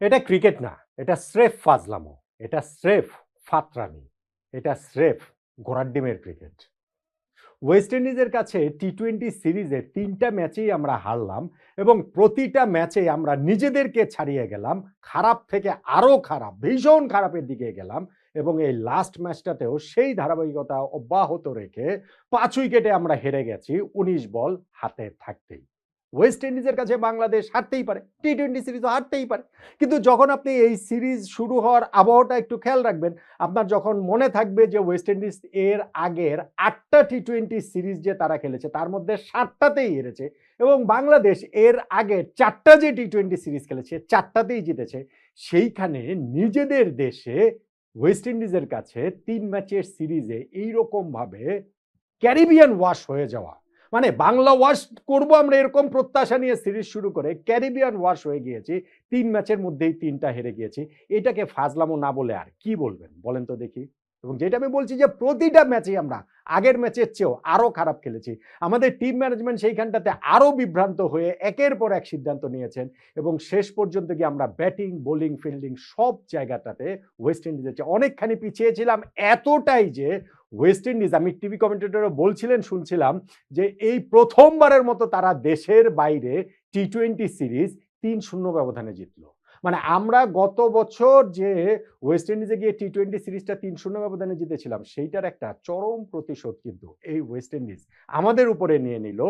এটা ক্রিকেট না, এটা স্রেফ ফাজলামো, এটা স্রেফ ফাতরানি, এটা স্রেফ ঘোড়ার ডিমের ক্রিকেট। ওয়েস্ট ইন্ডিজের কাছে টি টোয়েন্টি সিরিজের তিনটা ম্যাচেই আমরা হারলাম এবং প্রতিটা ম্যাচে আমরা নিজেদেরকে ছাড়িয়ে গেলাম, খারাপ থেকে আরও খারাপ, ভীষণ খারাপের দিকে গেলাম এবং এই লাস্ট ম্যাচটাতেও সেই ধারাবাহিকতা অব্যাহত রেখে পাঁচ উইকেটে আমরা হেরে গেছি, উনিশ বল হাতে থাকতেই। ওয়েস্ট ইন্ডিজের কাছে বাংলাদেশ হারতেই পারে টি টোয়েন্টি সিরিজও হারতেই পারে। কিন্তু যখন আপনি এই সিরিজ শুরু হওয়ার আবহাওয়াটা একটু খেয়াল রাখবেন, আপনার যখন মনে থাকবে যে ওয়েস্ট ইন্ডিজ এর আগের আটটা টি টোয়েন্টি সিরিজ যে তারা খেলেছে, তার মধ্যে সাতটাতেই হেরেছে এবং বাংলাদেশ এর আগে চারটা যে টি টোয়েন্টি সিরিজ খেলেছে, চারটাতেই জিতেছে, সেইখানে নিজেদের দেশে ওয়েস্ট ইন্ডিজের কাছে তিন ম্যাচের সিরিজে এইরকমভাবে ক্যারিবিয়ান ওয়াশ হয়ে যাওয়া। মানে বাংলা ওয়াশ করব আমরা এরকম প্রত্যাশা নিয়ে সিরিজ শুরু করে ক্যারিবিয়ান ওয়াশ হয়ে গিয়েছি। তিন ম্যাচের মধ্যেই তিনটা হেরে গিয়েছি। এটাকে ফাজলামো না বলে আর কি বলবেন? বলেন তো দেখি। এবং যেটা আমি বলছি যে প্রতিটা ম্যাচেই আমরা আগের ম্যাচের চেয়েও আরও খারাপ খেলেছি। আমাদের টিম ম্যানেজমেন্ট সেইখানটাতে আরও বিভ্রান্ত হয়ে একের পর এক সিদ্ধান্ত নিয়েছেন এবং শেষ পর্যন্ত গিয়ে আমরা ব্যাটিং বোলিং ফিল্ডিং সব জায়গাটাতে ওয়েস্ট ইন্ডিজের চেয়ে অনেকখানি পিছিয়েছিলাম এতটাই যে ওয়েস্ট ইন্ডিজ আমি টিভি কমেন্টেটরও বলছিলেন, শুনছিলাম যে এই প্রথমবারের মতো তারা দেশের বাইরে টি টোয়েন্টি সিরিজ তিন শূন্য ব্যবধানে জিতলো। মানে আমরা গত বছর যে ওয়েস্ট ইন্ডিজে গিয়ে টি টোয়েন্টি সিরিজটা তিন শূন্য ব্যবধানে জিতেছিলাম, সেইটার একটা চরম প্রতিশোধ কিন্তু এই ওয়েস্ট ইন্ডিজ আমাদের উপরে নিয়ে নিল।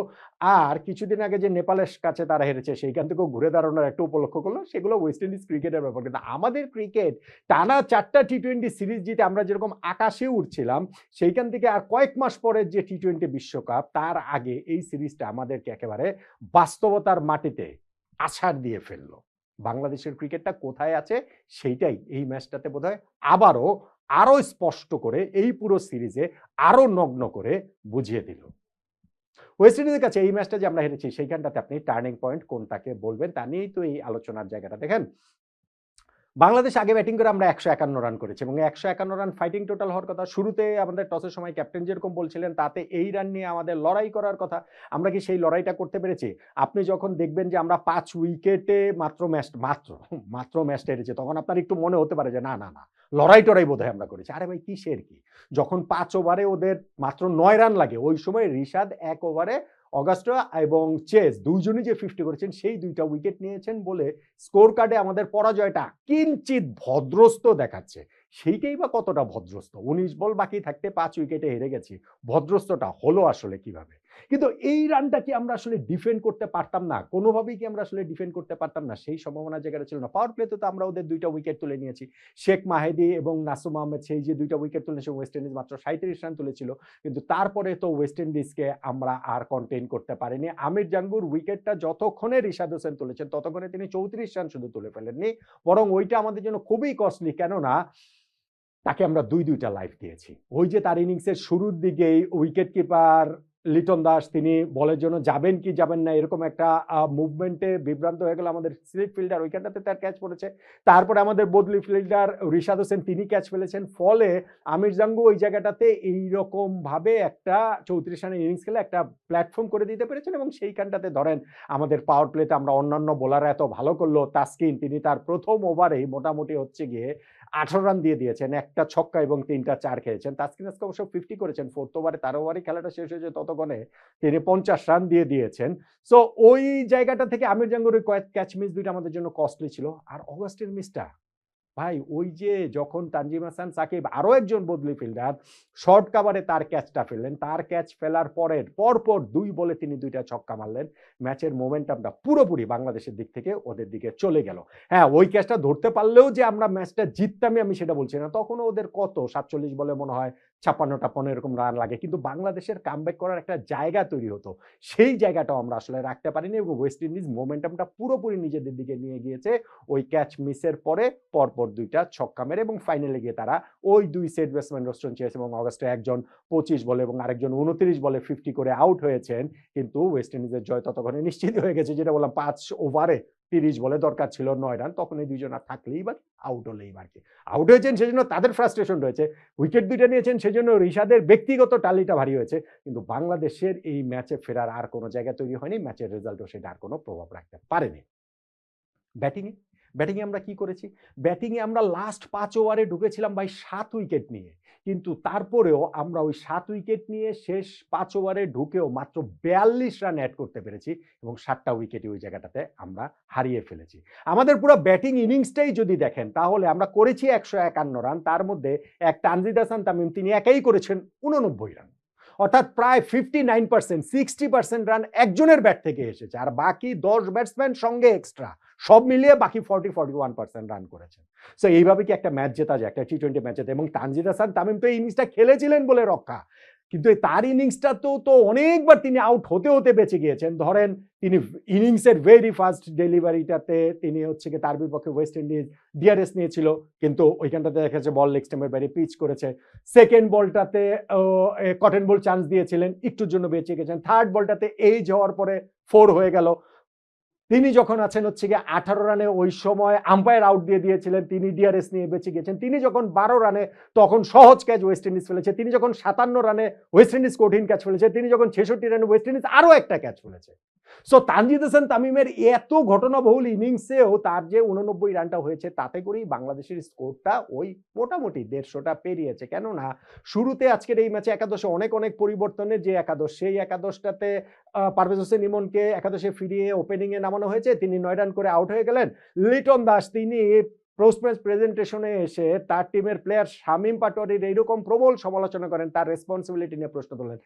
আর কিছুদিন আগে যে নেপালের কাছে তারা হেরেছে, সেইখান থেকেও ঘুরে দাঁড়ানোর একটা উপলক্ষ করল, সেগুলো ওয়েস্ট ইন্ডিজ ক্রিকেটের ব্যাপার। কিন্তু আমাদের ক্রিকেট টানা চারটা টি টোয়েন্টি সিরিজ জিতে আমরা যেরকম আকাশে উঠছিলাম সেইখান থেকে আর কয়েক মাস পরের যে টি টোয়েন্টি বিশ্বকাপ, তার আগে এই সিরিজটা আমাদেরকে একেবারে বাস্তবতার মাটিতে আছাড় দিয়ে ফেলল। বাংলাদেশের ক্রিকেটটা কোথায় আছে সেইটাই এই ম্যাচটাতে বোধ হয় আবারও আরও স্পষ্ট করে এই পুরো সিরিজে আরও নগ্ন করে বুঝিয়ে দিল। ওয়েস্ট ইন্ডিজের কাছে এই ম্যাচটা যে আমরা হেরেছি সেইখানটাতে আপনি টার্নিং পয়েন্ট কোনটাকে বলবেন তা নিয়েই তো এই আলোচনার জায়গাটা। দেখেন বাংলাদেশ আগে ব্যাটিং করে আমরা একশো একান্ন রান করেছি এবং একশো একান্ন রান ফাইটিং টোটাল হওয়ার কথা, শুরুতে আমাদের টসের সময় ক্যাপ্টেন যেরকম বলছিলেন, তাতে এই রান নিয়ে আমাদের লড়াই করার কথা। আমরা কি সেই লড়াইটা করতে পেরেছি? আপনি যখন দেখবেন যে আমরা পাঁচ উইকেটে মাত্র ম্যাচ মাত্র মাত্র ম্যাচটা হেরেছি, তখন আপনার একটু মনে হতে পারে যে না না না লড়াই টড়াই বোধহয় আমরা করেছি। আরে ভাই, কিসের কি? যখন পাঁচ ওভারে ওদের মাত্র নয় রান লাগে, ওই সময় রিশাদ এক ওভারে, অগাস্টা এবং চেস দুইজনই যে ফিফটি করেছেন, সেই দুইটা উইকেট নিয়েছেন বলে স্কোর কার্ডে আমাদের পরাজয়টা কিঞ্চিত ভদ্রস্ত দেখাচ্ছে। সেইটাই বা কতটা ভদ্রস্ত উনিশ বল বাকি থাকতে পাঁচ উইকেটে হেরে গেছি। ভদ্রস্তটা হলো আসলে কীভাবে? কিন্তু এই রানটা কি আমরা আসলে ডিফেন্ড করতে পারতাম না? কোনোভাবেই কি আমরা আসলে ডিফেন্ড করতে পারতাম না? সেই সম্ভাবনা জায়গাটা ছিল না। পাওয়ার প্লেতে তো আমরা ওদের দুইটা উইকেট তুলে নিয়েছি। শেখ মাহেদি এবং নাসুম আহমেদ সেই যে দুইটা উইকেট তুলেছে ওয়েস্ট ইন্ডিজ মাত্র সাঁত্রিশ রান তুলেছিল। কিন্তু তারপরে তো ওয়েস্ট ইন্ডিজকে আমরা আর কন্টেন করতে পারিনি। আমির জাঙ্গুর উইকেটটা যতক্ষণে রিশাদ হোসেন তুলেছেন, ততক্ষণে তিনি চৌত্রিশ রান শুধু তুলে ফেলেননি। বরং ওইটা আমাদের জন্য খুবই কস্টলি কেননা, তাকে আমরা দুই দুইটা লাইফ দিয়েছি। ওই যে তার ইনিংসের শুরুর দিকেই উইকেট কিপার লিটন দাস, তিনি বলের জন্য যাবেন কি যাবেন না, এরকম একটা মুভমেন্টে বিভ্রান্ত হয়ে গেল আমাদের স্লিপ ফিল্ডার ওইখানটাতে তার ক্যাচ পড়েছে। তারপরে আমাদের বদলি ফিল্ডার রিশাদ হোসেন, তিনি ক্যাচ ফেলেছেন। ফলে আমির জাঙ্গু ওই জায়গাটাতে এইরকম ভাবে একটা চৌত্রিশ রানের ইনিংস খেলে একটা প্ল্যাটফর্ম করে দিতে পেরেছেন এবং সেইখানটাতে ধরেন আমাদের পাওয়ার প্লেতে আমরা অন্যান্য বোলাররা এত ভালো করল, তাস্কিন, তিনি তার প্রথম ওভারেই মোটামুটি হচ্ছে গিয়ে আঠারো রান দিয়ে দিয়েছেন, একটা ছক্কা এবং তিনটা চার খেয়েছেন। তাসকিন আজকে অবশ্য ফিফটি করেছেন ফোর্থ ওভারে তার ওভারে খেলাটা শেষ হয়েছে ততক্ষণে তিনি পঞ্চাশ রান দিয়ে দিয়েছেন। সো ওই জায়গাটা থেকে আমির জাঙ্গুরের ক্যাচ মিস দুইটা আমাদের জন্য কস্টলি ছিল। আর অগস্টের মিসটা ভাই, ওই যে যখন তানজিম হাসান, সাকিব আরও একজন বদলি ফিল্ডার শর্ট কাভারে তার ক্যাচটা ফেললেন। তার ক্যাচ ফেলার পরের, পরপর দুই বলে তিনি দুইটা ছক্কা মারলেন। ম্যাচের মোমেন্টামটা পুরোপুরি বাংলাদেশের দিক থেকে ওদের দিকে চলে গেল। হ্যাঁ ওই ক্যাচটা ধরতে পারলেও যে আমরা ম্যাচটা জিততামই আমি সেটা বলছি না। তখনও ওদের কত? সাতচল্লিশ বলে মনে হয় ছাপ্পান্ন টাপ্পান্ন এরকম রান লাগে। কিন্তু বাংলাদেশের কামব্যাক করার একটা জায়গা তৈরি হতো। সেই জায়গাটাও আমরা আসলে রাখতে পারিনি এবং ওয়েস্ট ইন্ডিজ মোমেন্টামটা পুরোপুরি নিজেদের দিকে নিয়ে গিয়েছে। ওই ক্যাচ মিসের পরে পরপর দুইটা ছক্কা মেরে এবং ফাইনালে গিয়ে তারা ওই দুই সেট ব্যাটসম্যান রোস্টন চেয়েছে এবং অগস্টে একজন পঁচিশ বলে এবং আরেকজন উনত্রিশ বলে ফিফটি করে আউট হয়েছেন। কিন্তু ওয়েস্ট ইন্ডিজের জয় ততক্ষণে নিশ্চিত হয়ে গেছে, যেটা বললাম পাঁচ ওভারে তিরিশ বলে দরকার ছিল নয় রান, তখন এই দুজন আর থাকলেই বা আউট হলেই বাড়ছে আউট হয়েছেন সেজন্য তাদের ফ্রাস্ট্রেশন রয়েছে। উইকেট দুইটা নিয়েছেন সেজন্য ঋষাদের ব্যক্তিগত টালিটা ভারী হয়েছে। কিন্তু বাংলাদেশের এই ম্যাচে ফেরার আর কোনো জায়গা তৈরি হয়নি ম্যাচের রেজাল্টও সেটা আর কোনো প্রভাব রাখতে পারেনি। ব্যাটিংয়ে ব্যাটিংয়ে আমরা কি করেছি? ব্যাটিংয়ে আমরা লাস্ট পাঁচ ওভারে ঢুকেছিলাম ভাই সাত উইকেট নিয়ে। কিন্তু তারপরেও আমরা ওই সাত উইকেট নিয়ে শেষ পাঁচ ওভারে ঢুকেও মাত্র বিয়াল্লিশ রান অ্যাড করতে পেরেছি এবং সাতটা উইকেটই ওই জায়গাটাতে আমরা হারিয়ে ফেলেছি। আমাদের পুরো ব্যাটিং ইনিংসটাই যদি দেখেন, তাহলে আমরা করেছি একশো একান্ন রান তার মধ্যে এক তানজিদ হাসান তামিম তিনি একাই করেছেন উননব্বই রান অর্থাৎ প্রায় fifty nine percent sixty percent run একজনের ব্যাট থেকে এসেছে, আর বাকি দশ ব্যাটসম্যান সঙ্গে এক্সট্রা সব মিলিয়ে বাকি forty forty one percent run করেছেন। সো এইভাবে কি একটা ম্যাচ জেতা যায়, একটা টি টোয়েন্টি ম্যাচ জেতা এবং তানজিদ হাসান তামিম তো এই ইনিংসটা খেলেছিলেন বলে রক্ষা। কিন্তু তার ইনিংসটা তো তো অনেকবার তিনি আউট হতে হতে বেঁচে গিয়েছেন। ধরেন, তিনি ইনিংসের ভেরি ফার্স্ট ডেলিভারিটাতে তিনি হচ্ছে কি তার বিপক্ষে ওয়েস্ট ইন্ডিজ ডিআরএস নিয়েছিল। কিন্তু ওইখানটাতে দেখা যাচ্ছে বল লেগ স্টেমের বাইরে পিচ করেছে। সেকেন্ড বলটাতে কটন বল চান্স দিয়েছিলেন। একটুর জন্য বেঁচে গেছেন। থার্ড বলটাতে এই যাওয়ার পরে ফোর হয়ে গেল। তিনি যখন আছেন হচ্ছে গিয়ে আঠারো রানে ওই সময় আম্পায়ার আউট দিয়ে দিয়েছিলেন, তিনি ডিআরএস নিয়ে বেঁচে গেছেন তিনি যখন বারো রানে তখন সহজ ক্যাচ ওয়েস্ট ইন্ডিজ ফেলেছে, তিনি যখন সাতান্ন রানে ওয়েস্ট ইন্ডিজ কঠিন ক্যাচ ফেলেছে, তিনি যখন ছেষট্টি রানে ওয়েস্ট ইন্ডিজ আরও একটা ক্যাচ ফেলেছে। সো তানজিদ হাসান তামিমের এত ঘটনাবহুল ইনিংসেও তার যে উননব্বই রানটা হয়েছে, তাতে করেই বাংলাদেশের স্কোরটা ওই মোটামুটি দেড়শোটা পেরিয়েছে। কেননা, শুরুতে আজকের এই ম্যাচে একাদশে অনেক অনেক পরিবর্তনের যে একাদশ, সেই একাদশটাতে পারভেজ হোসেন ইমনকে একাদশে ফিরিয়ে ওপেনিংয়ে নামানো হয়েছে। তিনি নয় রান করে আউট হয়ে গেলেন। লিটন দাস, তিনি ম্যাচ প্রেজেন্টেশনে এসে তার টিমের প্লেয়ার শামীম পাটোয়ারির এইরকম প্রবল সমালোচনা করেন, তার রেসপন্সিবিলিটি নিয়ে প্রশ্ন তোলেন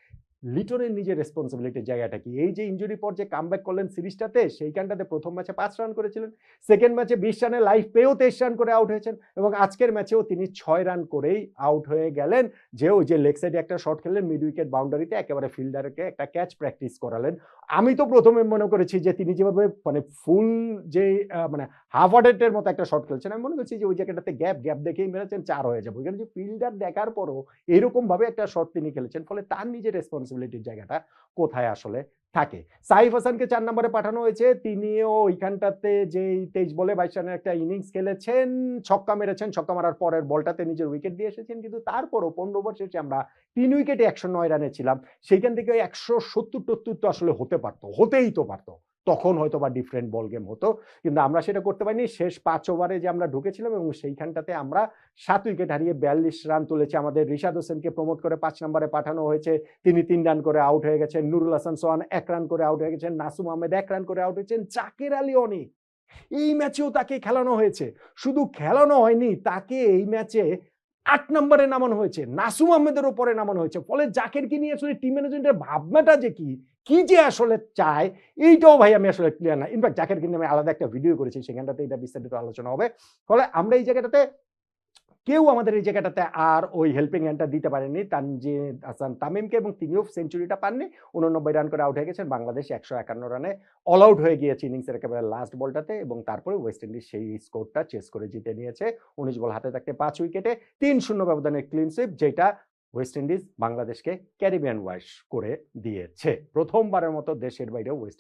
লিটনের নিজের রেসপন্সিবিলিটির জায়গাটা কি? এই যে ইঞ্জুরি পর যে কামব্যাক করলেন সিরিজটাতে, সেইখানটাতে প্রথম ম্যাচে পাঁচ রান করেছিলেন সেকেন্ড ম্যাচে বিশ রানে লাইফ পেয়েও তেইশ রান করে আউট হয়েছেন এবং আজকের ম্যাচেও তিনি ছয় রান করেই আউট হয়ে গেলেন। যে ওই যে লেগ সাইডে একটা শট খেললেন মিড উইকেট বাউন্ডারিতে একেবারে ফিল্ডারকে একটা ক্যাচ প্র্যাকটিস করালেন। আমি তো প্রথমে মনে করেছি যে তিনি যেভাবে মানে ফুল যে মানে হাফ হার্টের মতো একটা শট খেলছেন আমি মনে করছি যে ওই জায়গাটাতে গ্যাপ গ্যাপ দেখেই মেরেছেন, চার হয়ে যাবে। ওইখানে যে ফিল্ডার দেখার পরও এরকম ভাবে একটা শট তিনি খেলেছেন, ফলে তার নিজের রেসপন্সিবিলিটির জায়গাটা কোথায় আসলে থাকে। সাইফ হাসানকে চার নম্বরে পাঠানো হয়েছে, তিনিও ওইখানটাতে যে তেইশ বলে বাইশ রানের একটা ইনিংস খেলেছেন, ছক্কা মেরেছেন, ছক্কা মারার পরের বলটাতে নিজের উইকেট দিয়ে এসেছেন, কিন্তু তারপরও পনেরো ওভার শেষে আমরা তিন উইকেটে একশো নয় রানে ছিলাম। সেইখান থেকে একশো সত্তর টত্তর তো আসলে হতে পারতো, হতেই তো পারতো। তখন হয়তো বা ডিফারেন্ট বল গেম হতো। কিন্তু আমরা সেটা করতে পারিনি। শেষ পাঁচ ওভারে যে আমরা ঢুকেছিলাম এবং সেইখানটাতে আমরা সাত উইকেট হারিয়ে বিয়াল্লিশ রান তুলেছে। আমাদের রিশাদ হোসেনকে প্রমোট করে পাঁচ নম্বরে পাঠানো হয়েছে। তিনি তিন রান করে আউট হয়ে গেছেন। নুরুল হাসান সোহান এক রান করে আউট হয়ে গেছেন। নাসুম আহমেদ এক রান করে আউট হয়েছেন। জাকের আলী অনেক। এই ম্যাচেও তাকে খেলানো হয়েছে। শুধু খেলানো হয়নি, তাকে এই ম্যাচে আট নম্বরে নামানো হয়েছে। নাসুম আহমেদের ওপরে নামানো হয়েছে। ফলে জাকেরকে নিয়ে আসলে টিম ম্যানেজমেন্টের ভাবনাটা যে কি? কি যে আসলে চায়, এইটাও ভাই আমি আসলে ক্লিয়ার না। ইনফ্যাক্ট জাকের কিন্তু আমি আলাদা একটা ভিডিও করেছি, সেখানটাতে এটা বিস্তারিত আলোচনা হবে। ফলে আমরা এই জায়গাটাতে, কেউ আমাদের এই জায়গাটাতে আর ওই হেল্পিং হ্যান্ডটা দিতে পারেনি তানজি হাসান তামিমকে এবং তিনিও সেঞ্চুরিটা পাননি। উননব্বই রান করে আউট হয়ে গেছেন। বাংলাদেশ একশো একান্ন রানে অল আউট হয়ে গিয়েছে ইনিংসের একেবারে লাস্ট বলটাতে এবং তারপরে ওয়েস্ট ইন্ডিজ সেই স্কোরটা চেস করে জিতে নিয়েছে। উনিশ বল হাতে থাকতে পাঁচ উইকেটে তিন শূন্য ব্যবধানের ক্লিন সুইপ যেটা ওয়েস্ট ইন্ডিজ বাংলাদেশকে ক্যারিবিয়ান ওয়াইস করে দিয়েছে। প্রথমবারের মতো দেশের বাইরে ওয়েস্ট